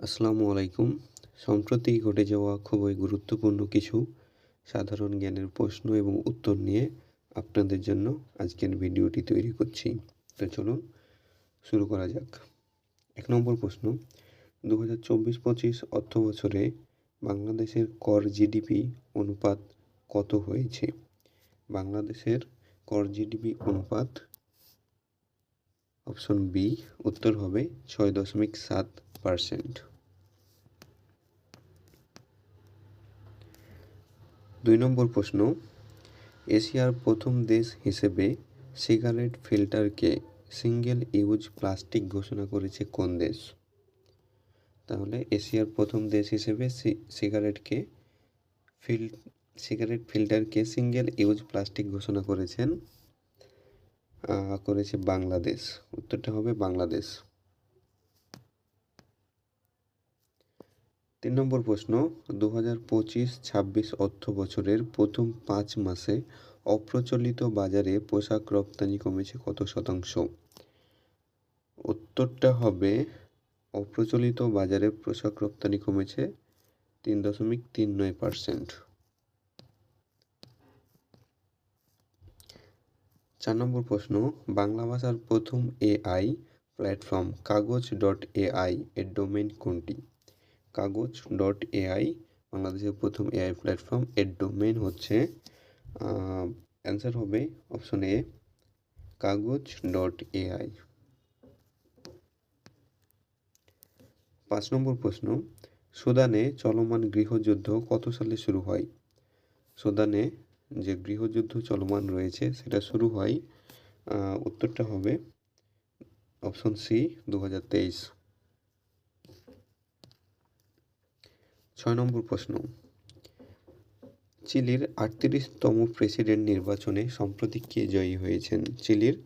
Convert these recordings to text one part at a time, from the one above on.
আসসালামু আলাইকুম। সম্প্রতি ঘটে যাওয়া খুবই গুরুত্বপূর্ণ কিছু সাধারণ জ্ঞানের প্রশ্ন এবং উত্তর নিয়ে আপনাদের জন্য আজকের ভিডিওটি তৈরি করছি। তো চলুন শুরু করা যাক। এক নম্বর প্রশ্ন দু হাজার চব্বিশ পঁচিশ অর্থ বছরে বাংলাদেশের কর জিডিপি অনুপাত কত হয়েছে? বাংলাদেশের কর জিডিপি অনুপাত অপশন বি, উত্তর হবে ছয় দশমিক সাত পারসেন্ট। দুই নম্বর প্রশ্ন, এশিয়ার প্রথম দেশ হিসেবে সিগারেট ফিল্টারকে সিঙ্গেল ইউজ প্লাস্টিক ঘোষণা করেছে কোন দেশ? তাহলে এশিয়ার প্রথম দেশ হিসেবে সিগারেটকে ফিল, সিগারেট ফিল্টারকে সিঙ্গেল ইউজ প্লাস্টিক ঘোষণা করেছেন করেছে বাংলাদেশ। উত্তরটা হবে বাংলাদেশ। তিন নম্বর প্রশ্ন দু হাজার পঁচিশ ছাব্বিশ অর্থ বছরের প্রথম পাঁচ মাসে অপ্রচলিত বাজারে পোশাক রপ্তানি কমেছে কত শতাংশ? উত্তরটা হবে, অপ্রচলিত বাজারে পোশাক রপ্তানি কমেছে তিন দশমিক তিন নয় পার্সেন্ট। চার নম্বর প্রশ্ন, বাংলা ভাষার প্রথম AI platform Kagoj dot AI এর ডোমেন কোনটি? কাগজ ডট এআই বাংলাদেশের প্রথম এআই প্ল্যাটফর্ম এর ডোমেন হচ্ছে অ্যান্সার হবে option A Kagoj dot AI পাঁচ নম্বর প্রশ্ন, সুদানে চলমান গৃহযুদ্ধ কত সালে শুরু হয়? সুদানে যে গৃহযুদ্ধ চলমান রয়েছে, সেটা শুরু হয় উত্তরটা হবে অপশন সি দু হাজার তেইশ। ছয় নম্বর প্রশ্ন। চিলির আটত্রিশতম প্রেসিডেন্ট নির্বাচনে সম্প্রতি কে জয়ী হয়েছেন? চিলির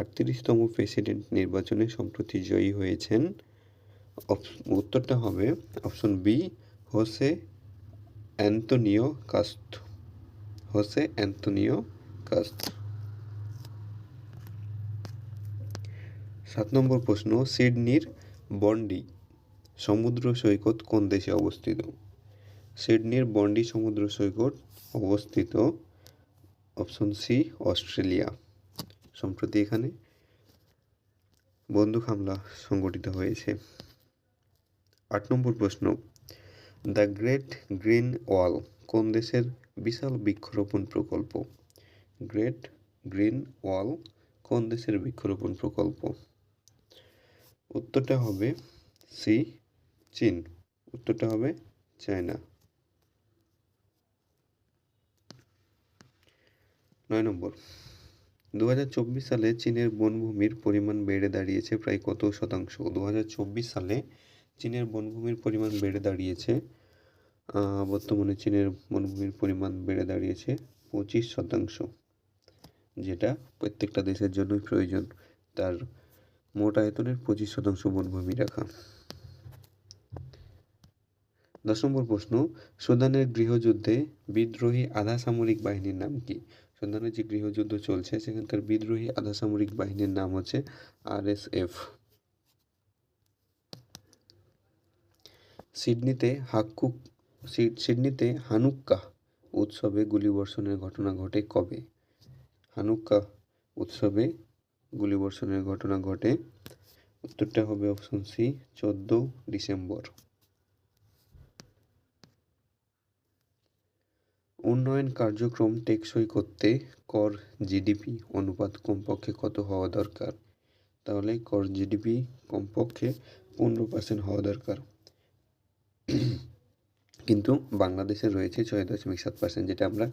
আটত্রিশতম প্রেসিডেন্ট নির্বাচনে সম্প্রতি জয়ী হয়েছেন উত্তরটা হবে option B Jose Antonio Kast. Jose Antonio Kast সাত নম্বর প্রশ্ন, সিডনির বন্ডি সমুদ্র সৈকত কোন দেশে অবস্থিত? সিডনির বন্ডি সমুদ্র সৈকত অবস্থিত অপশন সি, অস্ট্রেলিয়া। সম্প্রতি এখানে বন্দুক হামলা সংগঠিত হয়েছে। আট নম্বর প্রশ্ন, দ্য গ্রেট গ্রিন ওয়াল কোন দেশের বিশাল বৃক্ষরোপণ প্রকল্প। গ্রেট গ্রিন ওয়াল কোন দেশের বৃক্ষরোপণ প্রকল্প? উত্তরটা হবে সি, চীন। উত্তরটা হবে চায়না। নয় নম্বর। দু হাজার চব্বিশ সালে চীনের বনভূমির পরিমাণ বেড়ে দাঁড়িয়েছে প্রায় কত শতাংশ? দু হাজার চব্বিশ সালে চীনের বনভূমির পরিমাণ বেড়ে দাঁড়িয়েছে বর্তমানে চীনের বনভূমির পরিমাণ বেড়ে দাঁড়িয়েছে পঁচিশ শতাংশ, যেটা প্রত্যেকটা দেশের জন্যই প্রয়োজন। তার মোট আয়তনের পঁচিশ শতাংশ বনভূমি রাখা। দশ নম্বর প্রশ্ন, সুদানের গৃহযুদ্ধে বিদ্রোহী আধা সামরিক বাহিনীর নাম কি? সুদানের যে গৃহযুদ্ধ চলছে, সেখানকার বিদ্রোহী আধা সামরিক বাহিনীর নাম হচ্ছে আরএসএফ। সিডনিতে হাক্কুক সিডনিতে হানুক্কা উৎসবে গুলিবর্ষণের ঘটনা ঘটে কবে? হানুক্কা উৎসবে গুলিবর্ষণের ঘটনা ঘটে। উত্তরটা হবে অপশন সি চোদ্দ ডিসেম্বর। উন্নয়ন কার্যক্রম টেকসই করতে কর জিডিপি অনুপাত কমপক্ষে কত হওয়া দরকার? তাহলে কর জিডিপি কমপক্ষে পনেরো পার্সেন্ট হওয়া দরকার। কিন্তু বাংলাদেশে রয়েছে ছয় দশমিক সাত পার্সেন্ট যেটা আমরা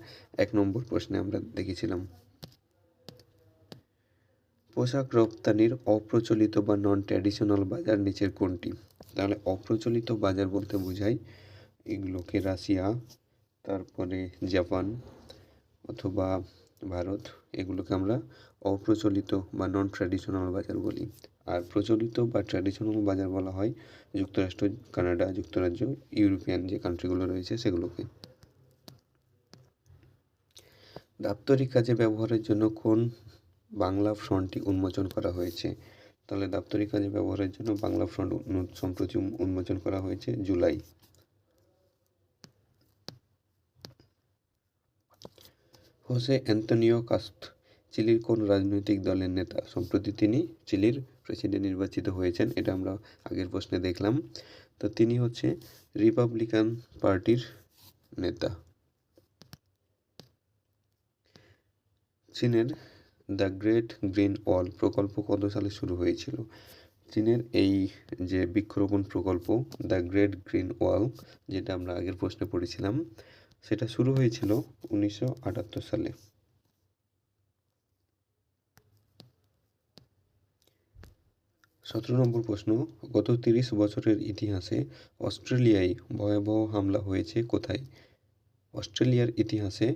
এক নম্বর প্রশ্নে আমরা দেখেছিলাম। পোশাক রপ্তানির অপ্রচলিত বা নন ট্র্যাডিশনাল বাজার নিচের কোনটি? তাহলে অপ্রচলিত বাজার বলতে বোঝায় এগুলোকে রাশিয়া, তারপরে জাপান অথবা ভারত, এগুলোকে আমরা অপ্রচলিত বা নন ট্র্যাডিশনাল বাজার বলি। আর প্রচলিত বা ট্র্যাডিশনাল বাজার বলা হয় যুক্তরাষ্ট্র, কানাডা, যুক্তরাজ্য, ইউরোপিয়ান যে কান্ট্রিগুলো রয়েছে সেগুলোকে। দাপ্তরিক কাজে ব্যবহারের জন্য কোন বাংলা ফ্রন্টটি উন্মোচন করা হয়েছে? তাহলে দাপ্তরিক কাজে ব্যবহারের জন্য বাংলা ফ্রন্ট সম্প্রতি উন্মোচন করা হয়েছে জুলাই। হোসে অ্যান্তনিও কাস্ত, চিলির কোন রাজনৈতিক দলের নেতা। সম্প্রতি তিনি চিলির প্রেসিডেন্ট নির্বাচিত হয়েছেন, এটা আমরা আগের প্রশ্নে দেখলাম। তো তিনি হচ্ছে রিপাবলিকান পার্টির নেতা। চীনের দ্য গ্রেট গ্রিন ওয়াল প্রকল্প কত সালে শুরু হয়েছিল? চীনের এই যে বৃক্ষরোপণ প্রকল্প, দ্য গ্রেট গ্রিন ওয়াল, যেটা আমরা আগের প্রশ্নে পড়েছিলাম সেটা শুরু হয়েছিল উনিশশো আটাত্তর সালে। সতেরো নম্বর প্রশ্ন, গত তিরিশ বছরের ইতিহাসে অস্ট্রেলিয়ায় ভয়াবহ হামলা হয়েছে কোথায়? অস্ট্রেলিয়ার ইতিহাসে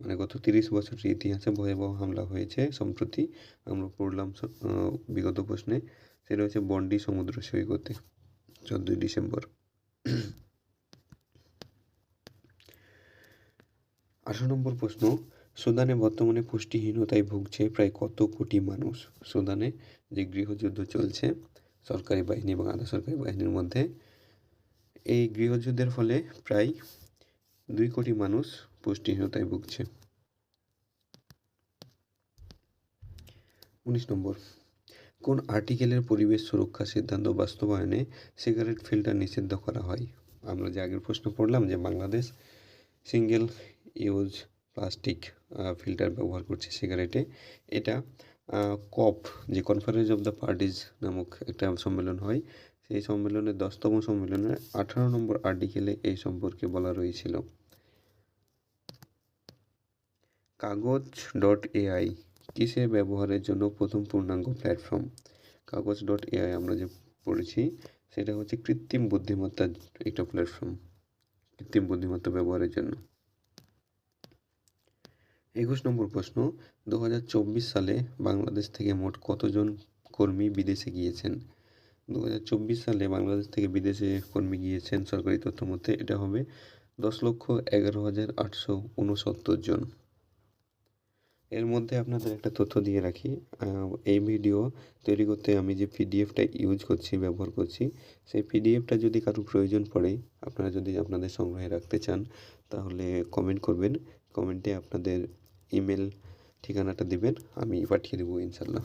মানে গত তিরিশ বছরের ইতিহাসে ভয়াবহ হামলা হয়েছে সম্প্রতি আমরা পড়লাম বিগত প্রশ্নে, সেটা হচ্ছে বন্ডি সমুদ্র সৈকতে, চোদ্দই ডিসেম্বর। আঠারো নম্বর প্রশ্ন সুদানে বর্তমানে পুষ্টিহীনতায় ভুগছে প্রায় কত কোটি মানুষ? সুদানে যে গৃহযুদ্ধ চলছে, সরকারি বাহিনী এবং আধা সরকারি বাহিনীর মধ্যে, এই গৃহযুদ্ধের ফলে প্রায় দুই কোটি মানুষ পুষ্টিহীনতায় ভুগছে। উনিশ নম্বর, কোন আর্টিকেলের পরিবেশ সুরক্ষা সিদ্ধান্ত বাস্তবায়নে সিগারেট ফিল্টার নিষিদ্ধ করা হয়? আমরা যে আগের প্রশ্ন পড়লাম যে Bangladesh single use plastic filter ব্যবহার করছে সিগারেটে। এটা কপ, যে কনফারেন্স অফ দ্য পার্টিজ নামক একটা সম্মেলন হয়, সেই সম্মেলনের দশতম সম্মেলনের আঠারো নম্বর আর্টিকেলে এই সম্পর্কে বলা রয়েছিল। কাগজ ডট এআই কিসের ব্যবহারের জন্য প্রথম পূর্ণাঙ্গ প্ল্যাটফর্ম কাগজ ডট এআই আমরা যে পড়েছি, সেটা হচ্ছে কৃত্রিম বুদ্ধিমত্তার একটা প্ল্যাটফর্ম কৃত্রিম বুদ্ধিমত্তা ব্যবহারের জন্য। একুশ নম্বর প্রশ্ন দু হাজার চব্বিশ সালে বাংলাদেশ থেকে মোট কতজন কর্মী বিদেশে গিয়েছেন? দু হাজার চব্বিশ সালে বাংলাদেশ থেকে বিদেশে কর্মী গিয়েছেন সরকারি তথ্য মতে এটা হবে দশ লক্ষ এগারো হাজার আটশো উনসত্তর জন। এর মধ্যে আপনাদের একটা তথ্য দিয়ে রাখি এই ভিডিও তৈরি করতে আমি যে পিডিএফটা ইউজ করছি, ব্যবহার করছি, সেই পিডিএফটা যদি কারও প্রয়োজন পড়ে, আপনারা যদি আপনাদের সংগ্রহে রাখতে চান, তাহলে কমেন্ট করবেন। কমেন্টে আপনাদের ইমেল ঠিকানাটা দিবেন, আমি পাঠিয়ে দেবো ইনশাল্লাহ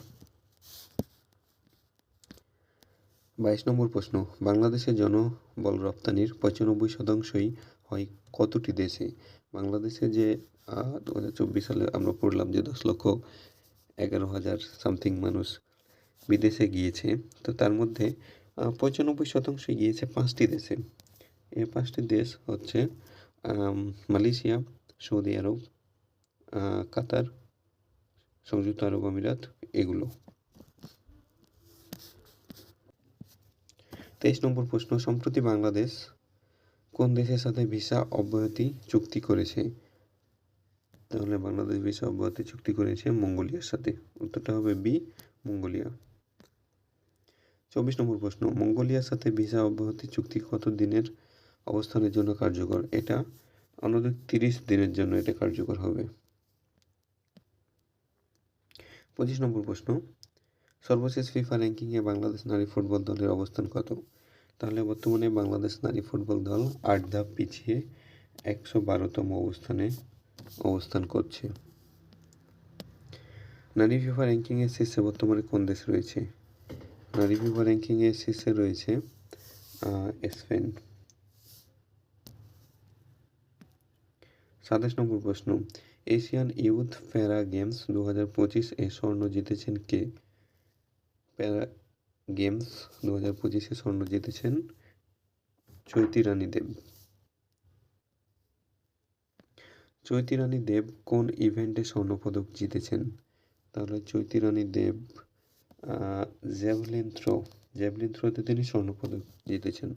বাইশ নম্বর প্রশ্ন বাংলাদেশের জনবল রপ্তানির পঁচানব্বই শতাংশই হয় কতটি দেশে? বাংলাদেশে যে দু হাজার চব্বিশ সালে আমরা পড়লাম যে দশ লক্ষ এগারো হাজার সামথিং মানুষ বিদেশে গিয়েছে, তো তার মধ্যে পঁচানব্বই শতাংশ গিয়েছে পাঁচটি দেশে। এই পাঁচটি দেশ হচ্ছে মালয়েশিয়া, সৌদি আরব কাতার, সংযুক্ত আরব আমিরাত, এগুলো। তেইশ নম্বর প্রশ্ন, সম্প্রতি বাংলাদেশ কোন দেশের সাথে ভিসা অব্যাহতি চুক্তি করেছে? তাহলে বাংলাদেশ ভিসা অব্যাহতি চুক্তি করেছে মঙ্গোলিয়ার সাথে। উত্তরটা হবে বি, মঙ্গোলিয়া। চব্বিশ নম্বর প্রশ্ন, মঙ্গোলিয়ার সাথে ভিসা অব্যাহতি চুক্তি কত দিনের অবস্থানের জন্য কার্যকর? এটা অনধিক তিরিশ দিনের জন্য এটা কার্যকর হবে। পঁচিশ নম্বর প্রশ্ন, সর্বশেষ ফিফা র্যাঙ্কিংয়ে বাংলাদেশ নারী ফুটবল দলের অবস্থান কত? তাহলে বর্তমানে বাংলাদেশ নারী ফুটবল দল আট ধাপ পিছিয়ে একশো বারোতম অবস্থানে অবস্থান করছে। নারী ফিফা র্যাঙ্কিংয়ের শীর্ষে বর্তমানে কোন দেশ রয়েছে? নারী ফিফা র্যাঙ্কিংয়ের শীর্ষে রয়েছে স্পেন। সাতাশ নম্বর প্রশ্ন এশিয়ান ইউথ প্যারা গেমস দু হাজার পঁচিশ এ স্বর্ণ জিতেছেন কে? প্যারা গেমস দু হাজার পঁচিশে স্বর্ণ জিতেছেন চৈতি রানী দেব। চৈতি রানী দেব কোন ইভেন্টে স্বর্ণপদক জিতেছেন? তাহলে Chaiti Rani Deb javelin throw. Javelin থ্রোতে তিনি স্বর্ণপদক জিতেছেন।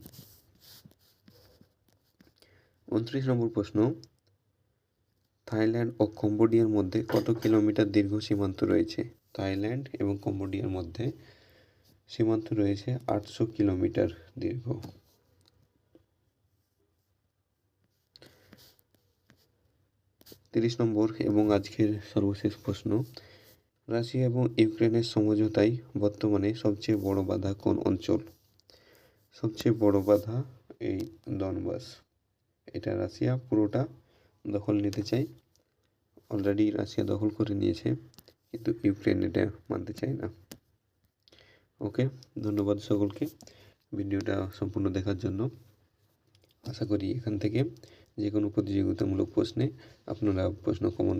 উনত্রিশ নম্বর প্রশ্ন থাইল্যান্ড ও কম্বোডিয়ার মধ্যে কত কিলোমিটার দীর্ঘ সীমান্ত রয়েছে? থাইল্যান্ড এবং কম্বোডিয়ার মধ্যে সীমান্ত রয়েছে আটশো কিলোমিটার দীর্ঘ। তিরিশ নম্বর এবং আজকের সর্বশেষ প্রশ্ন। রাশিয়া এবং ইউক্রেনের সমঝোতায় বর্তমানে সবচেয়ে বড় বাধা কোন অঞ্চল? সবচেয়ে বড় বাধা এই ডনবাস। এটা রাশিয়া পুরোটা দখল নিতে চায়। অলরেডি রাশিয়া দখল করে নিয়েছে, কিন্তু ইউক্রেন এটা মানতে চায় না। ওকে ধন্যবাদ সকলকে ভিডিওটা সম্পূর্ণ দেখার জন্য। আশা করি এখান থেকে যে কোনো প্রতিযোগিতামূলক প্রশ্নে আপনারা প্রশ্ন কমন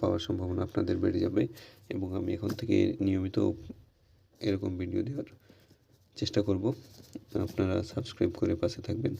পাওয়ার সম্ভাবনা আপনাদের বেড়ে যাবে এবং আমি এখন থেকে নিয়মিত এরকম ভিডিও দেওয়ার চেষ্টা করব। আপনারা সাবস্ক্রাইব করে পাশে থাকবেন।